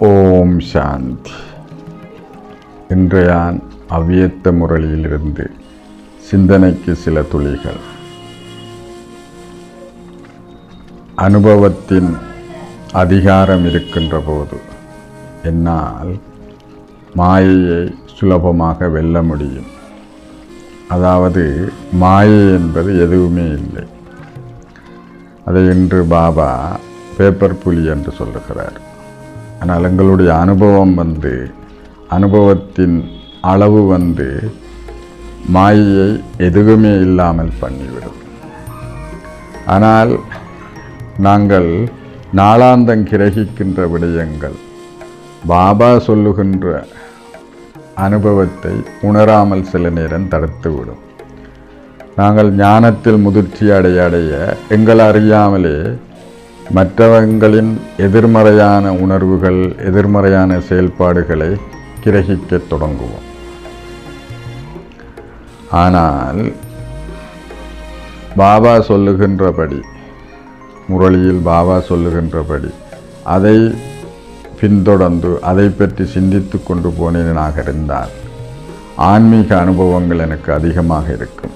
ஓம் சாந்தி. இன்றையான் அவ்வியத்த முரளியிலிருந்து சிந்தனைக்கு சில துளிகள். அனுபவத்தின் அதிகாரம் இருக்கின்ற போது என்னால் மாயையை சுலபமாக வெல்ல முடியும். அதாவது மாயை என்பது எதுவுமே இல்லை. அதை இன்று பாபா பேப்பர் புலி என்று சொல்லுகிறார். ஆனால் எங்களுடைய அனுபவம் வந்து அனுபவத்தின் அளவு வந்து மாயையை எதுவுமே இல்லாமல் பண்ணிவிடும். ஆனால் நாங்கள் நாளாந்தம் கிரகிக்கின்ற விடயங்கள் பாபா சொல்லுகின்ற அனுபவத்தை உணராமல் சில நேரம் தடுத்துவிடும். நாங்கள் ஞானத்தில் முதிர்ச்சி அடைய அடைய எங்கள் அறியாமலே மற்றவங்களின் எதிர்மறையான உணர்வுகள் எதிர்மறையான செயல்பாடுகளை கிரகிக்கத் தொடங்குவோம். ஆனால் பாபா சொல்லுகின்றபடி முரளியில் பாபா சொல்லுகின்றபடி அதை பின்தொடர்ந்து அதை பற்றி சிந்தித்து கொண்டு போனேனாக இருந்தால் ஆன்மீக அனுபவங்கள் எனக்கு அதிகமாக இருக்கும்.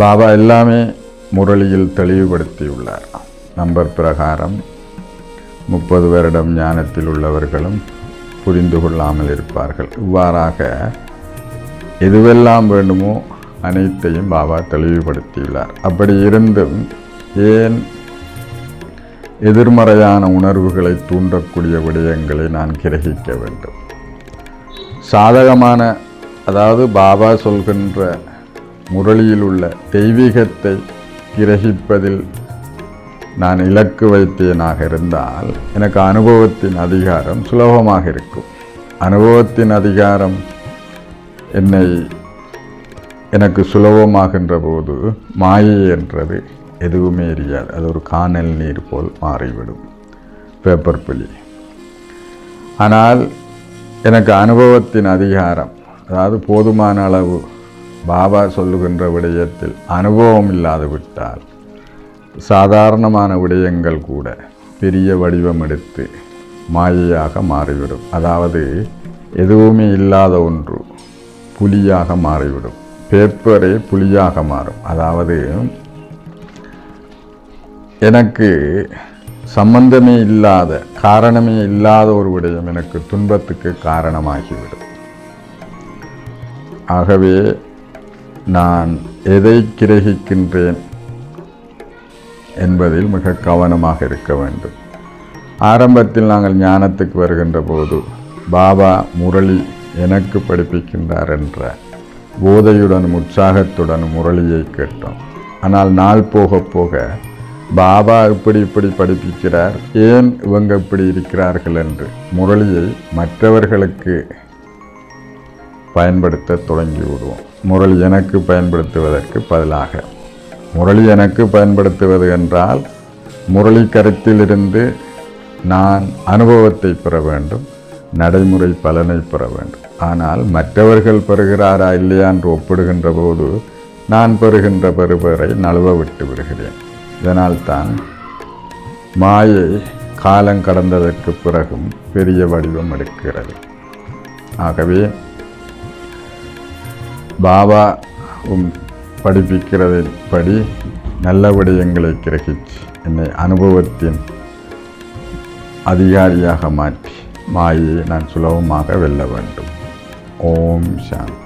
பாபா எல்லாமே முரளியில் தெளிவுபடுத்தியுள்ளார். நம்பர் பிரகாரம் முப்பது வருடம் ஞானத்தில் உள்ளவர்களும் புரிந்து கொள்ளாமல் இருப்பார்கள். இவ்வாறாக எதுவெல்லாம் வேண்டுமோ அனைத்தையும் பாபா தெளிவுபடுத்தியுள்ளார். அப்படி இருந்தும் ஏன் எதிர்மறையான உணர்வுகளை தூண்டக்கூடிய விடயங்களை நான் கிரகிக்க வேண்டும். சாதகமான அதாவது பாபா சொல்கின்ற முரளியில் உள்ள தெய்வீகத்தை கிரகிப்பதில் நான் இலக்கு வைத்தேனாக இருந்தால் எனக்கு அனுபவத்தின் அதிகாரம் சுலபமாக இருக்கும். அனுபவத்தின் அதிகாரம் என்னை எனக்கு சுலபமாகின்ற போது மாயை என்றது எதுவுமே எரியாது. அது ஒரு காணல் நீர் போல் மாறிவிடும். பேப்பர் புலி ஆனால் எனக்கு அனுபவத்தின் அதிகாரம் அதாவது போதுமான அளவு பாபா சொல்லுகின்ற விடயத்தில் அனுபவம் இல்லாது விட்டால் சாதாரணமான விடயங்கள் கூட பெரிய வடிவம் எடுத்து மாயையாக மாறிவிடும். அதாவது எதுவுமே இல்லாத ஒன்று புலியாக மாறிவிடும். பேப்பரே புலியாக மாறும். அதாவது எனக்கு சம்பந்தமே இல்லாத காரணமே இல்லாத ஒரு விடயம் எனக்கு துன்பத்துக்கு காரணமாகிவிடும். ஆகவே நான் எதை கிரகிக்கின்றேன் என்பதில் மிக கவனமாக இருக்க வேண்டும். ஆரம்பத்தில் நாங்கள் ஞானத்துக்கு வருகின்ற போது பாபா முரளி எனக்கு படிப்பிக்கின்றார் என்ற போதையுடன் உற்சாகத்துடன் முரளியை கேட்டோம். ஆனால் நாள் போக போக பாபா இப்படி இப்படி படிப்பிக்கிறார் ஏன் இவங்க இப்படி இருக்கிறார்கள் என்று. முரளியை மற்றவர்களுக்கு பயன்படுத்த தொடங்கி விடுவோம் முரளி எனக்கு பயன்படுத்துவதற்கு பதிலாக. முரளி எனக்கு பயன்படுத்துவது என்றால் முரளி கருத்திலிருந்து நான் அனுபவத்தை பெற வேண்டும் நடைமுறை பலனை பெற வேண்டும். ஆனால் மற்றவர்கள் பெறுகிறாரா இல்லையா என்று ஒப்பிடுகின்ற போது நான் பெறுகின்ற பெறுபவரை நழுவ விட்டு விடுகிறேன். இதனால்தான் மாயை காலம் கடந்ததற்கு பிறகும் பெரிய வடிவம் எடுக்கிறது. ஆகவே பாபா உம் படி நல்ல விடயங்களை கிரகிச்சு என்னை அனுபவத்தின் அதிகாரியாக மாற்றி மாயை நான் சுலபமாக வெல்ல வேண்டும். ஓம் சாந்தி.